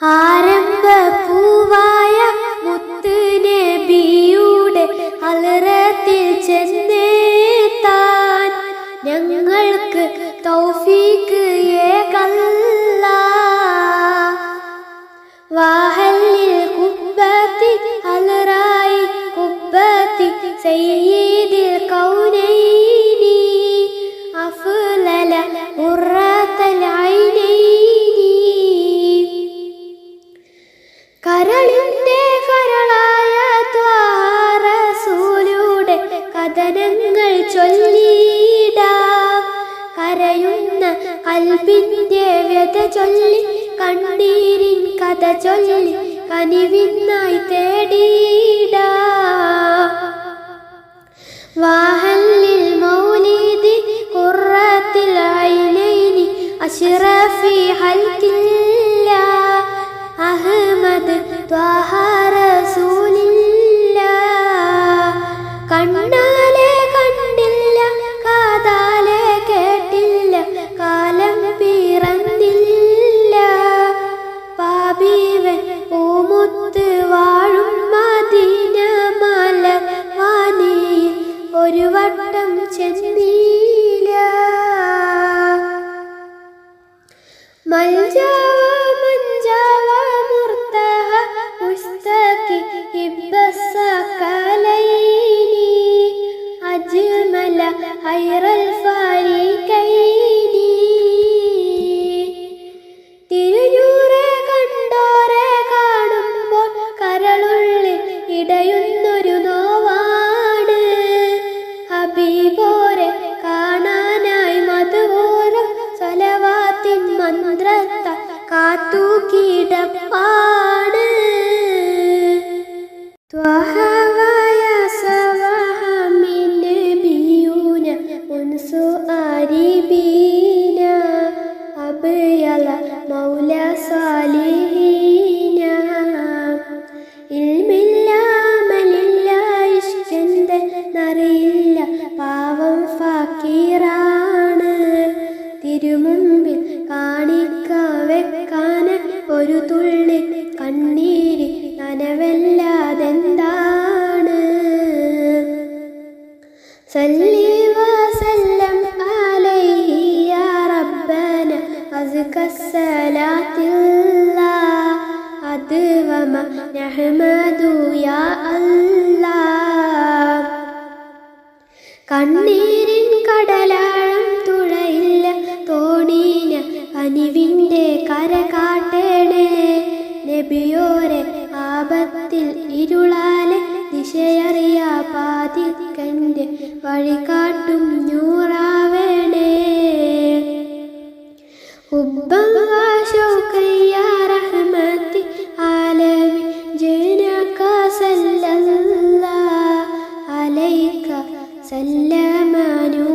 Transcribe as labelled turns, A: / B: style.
A: ആരംഭ പൂവായ മുത്ത് നബിയുടെ അലറത്തിൽ ചെന്നേത്താൻ ഞങ്ങൾക്ക് തൗഫീക്ക് കൽബിന്റെ വ്യത ചൊല്ലി കണ്ണീരിൻ കഥ ചൊല്ലി കനിവിന്നായി തേടീട വാഹല്ലിൽ മൗലിദി ഖുറത്തിൽ ഐനൈനി അഷ്റഫി ഹൽക്കില്ല അഹ്മദ് ത്വാഹ റസൂലില്ല. കണ്ണാലെ ഹൈറൽ ഫരീഖൈനി തിരുനൂറെ കണ്ടോരെ കാണുമ്പോൾ കരളുള്ളിൽ ഇടയുന്നൊരു നോവാണ് ഹബീബോരെ കാണാനായി മധുവോരം സലവാത്തിൻ മന്ത്രത്ത കാത്തു കിടപ്പാണ് ഫക്കീറാണ് തിരുമുമ്പിൽ കാണിക്ക വെക്കാൻ ഒരു തുള്ളി കണ്ണീര് നനവല്ലാതെന്താണ്? സല്ലം യാ കണ്ണീർ കനിവിന്റെ കരകാട്ടേണേ നബിയോരെ ആപത്തിൽ ഇരുളാലെ ദിശയറിയാ പാതിക്കന്റെ വഴികാട്ടും നൂറാവേണേ. ഉബ്ബാശോക്കയ്യാ റഹ്മത്തി ആലമി ജനക സല്ലല്ലാ അലൈക സല്ലമാനൂ